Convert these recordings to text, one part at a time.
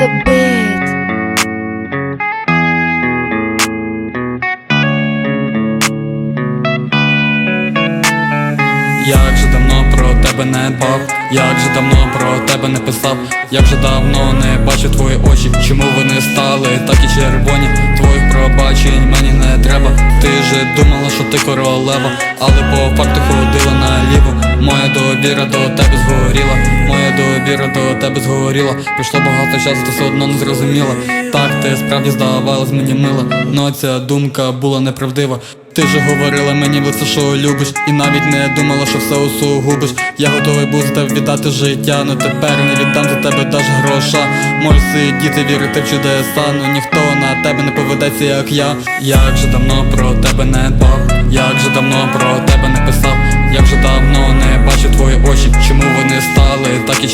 это быть Як же давно про тебе не дбав, як же давно про тебе не писав, як же давно не бачив твої очі, чому вони стали такі червоні, твоїх пробачень мені не треба, ти же думала, що ти королева, але по факту ходила наліво. Моя довіра до тебе згоріла, моя довіра до тебе згоріла. Пішло багато часу, ти все одно не зрозуміла. Так, ти справді здавалась мені мила, но ця думка була неправдива. Ти же говорила мені в лице, що любиш, і навіть не думала, що все усугубиш. Я готовий був за тебе віддати життя, но тепер не віддам за тебе даже гроша. Можеш сидіти, вірити в чудеса, но ніхто на тебе не поведеться, як я. Як же давно про тебе не дбав, як же давно про тебе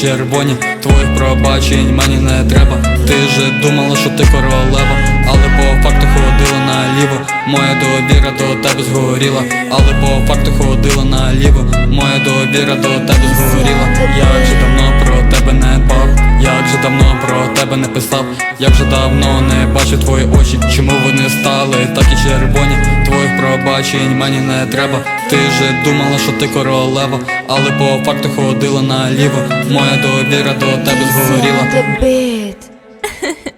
червоні, твоїх пробачень мені не треба. Ти же думала, що ти королева, але по факту ходила наліво. Моя довіра до тебе згоріла, але по факту ходила наліво. Моя довіра до тебе згоріла. Як же давно про тебе не дбав, як же давно про тебе не писав, як же давно не бачив твої очі, чому вони стали такі червоні, пробачень мені не треба. Ти же думала, що ти королева, але по факту ходила наліво. Моя довіра до тебе згоріла.